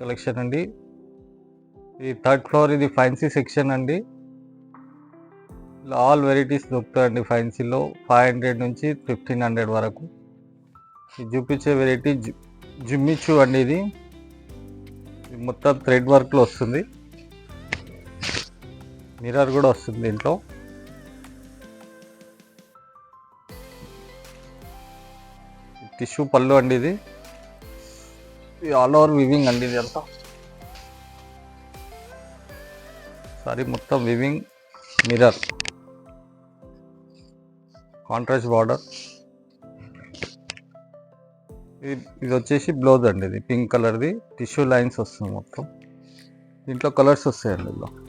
Collection అండి. ఇది third floor ఇది ఫైన్సీ సెక్షన్ అండి. ఇలా ఆల్ వెరైటీస్ దొరుకుతాయండి ఫైన్సీలో ఫైవ్ హండ్రెడ్ నుంచి ఫిఫ్టీన్ హండ్రెడ్ వరకు. ఇది చూపించే వెరైటీ జిమ్మిచ్చు అండి ఇది. ఇది మొత్తం థ్రెడ్ వర్క్లో వస్తుంది. మిర్రర్ కూడా వస్తుంది దీంట్లో. టిష్యూ పళ్ళు అండి ఇది. ఆల్ ఓవర్ వివింగ్ అండి ఇది అంతా సారీ మొత్తం వివింగ్ మిర్రర్ కాంట్రాస్ట్ బార్డర్ ఇది ఇది వచ్చేసి బ్లౌజ్ అండి ఇది. పింక్ కలర్ది టిష్యూ లైన్స్ వస్తుంది మొత్తం. దీంట్లో కలర్స్ వస్తాయండి ఇందులో.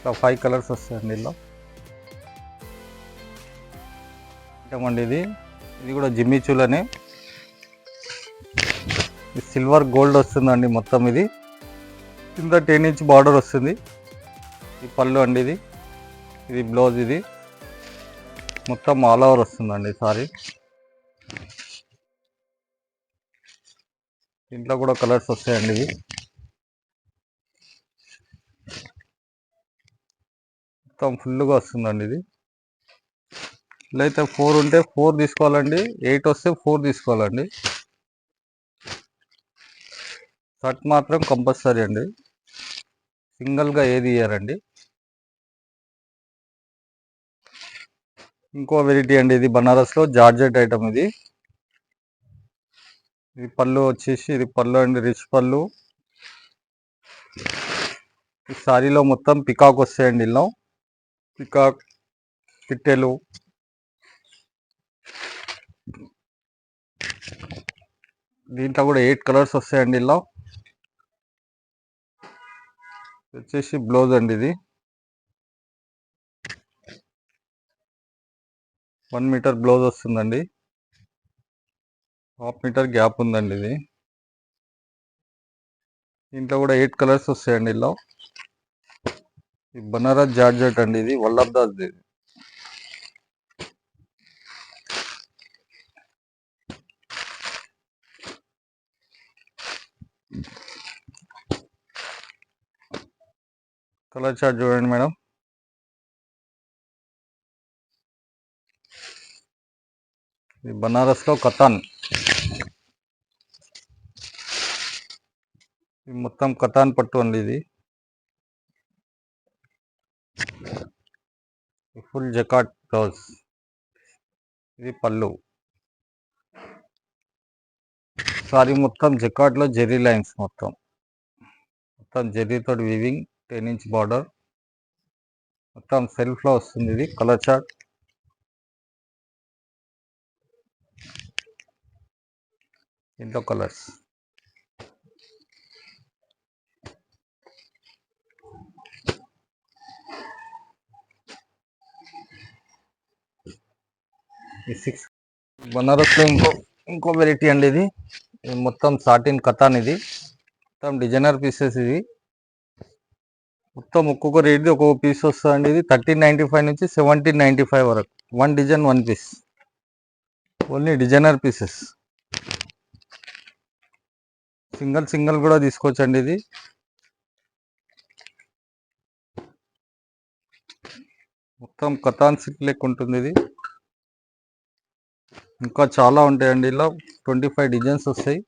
ఇట్లా ఫైవ్ కలర్స్ వస్తాయండి ఇందులో అండి ఇది? ఇది కూడా జిమ్మి చూలనే. సిల్వర్ గోల్డ్ వస్తుందండి మొత్తం ఇది. కింద టెన్ ఇంచ్ బార్డర్ వస్తుంది. ఈ పళ్ళు అండి ఇది. ఇది బ్లౌజ్ ఇది. మొత్తం ఆల్ ఓవర్ వస్తుందండి సారీ. దీంట్లో కూడా కలర్స్ వస్తాయండి ఇవి. మొత్తం ఫుల్గా వస్తుందండి ఇది. ఇలా అయితే ఫోర్ ఉంటే ఫోర్ తీసుకోవాలండి. ఎయిట్ వస్తే ఫోర్ తీసుకోవాలండి. షర్ట్ మాత్రం కంపల్సరీ అండి. సింగిల్గా ఏది ఇయ్యారండి. ఇంకో వెరైటీ అండి ఇది బనారస్లో జార్జెట్ ఐటమ్ ఇది. ఇది పళ్ళు వచ్చేసి ఇది పళ్ళు అండి రిచ్ పళ్ళు. ఈ సారీలో మొత్తం పికాక్ వస్తాయండి ఇలా. పికాక్ పిట్టెలు. దీంట్లో కూడా ఎయిట్ కలర్స్ వస్తాయండి ఇలా వచ్చేసి బ్లౌజ్ అండి ఇది. వన్ మీటర్ బ్లౌజ్ వస్తుందండి. హాఫ్ మీటర్ గ్యాప్ ఉందండి ఇది. దీంట్లో కూడా ఎయిట్ కలర్స్ వస్తాయండి ఇలా ఈ బనారస్ జార్జెట్ అండి ఇది వల్లభదాస్ ఇది కలర్ చార్ట్ చూడండి మేడం. ఇది బనారస్లో కతాన్ ఇది మొత్తం కతాన్ పట్టు అండి ఇది. Full jacquard blouse. ఇది పళ్ళు. సారీ మొత్తం జకాట్లో జెర్రీ లైన్స్ మొత్తం. మొత్తం జెర్రీతో వీవింగ్ టెన్ ఇంచ్ బార్డర్ మొత్తం సెల్ఫ్లో వస్తుంది ఇది కలర్ చార్ట్ ఇంట్లో కలర్స్ ఈ సిక్స్ బనారస్లో ఇంకో ఇంకో వెరైటీ అండి ఇది. మొత్తం సాటిన్ కథాన్ ఇది. మొత్తం డిజైనర్ పీసెస్ ఇది. మొత్తం ఒక్కొక్క రేట్ ఒక్కొక్క పీస్ వస్తుందండి ఇది. థర్టీన్ నైంటీ ఫైవ్ నుంచి సెవెంటీన్ నైంటీ ఫైవ్ వరకు. One design one piece only designer pieces single single కూడా తీసుకోవచ్చండి ఇది. మొత్తం కథాన్ సిక్ లెక్క ఉంటుంది ఇది. ఇంకా చాలా ఉంటాయండి. ఇలా ట్వంటీ ఫైవ్ డిజైన్స్ వస్తాయి.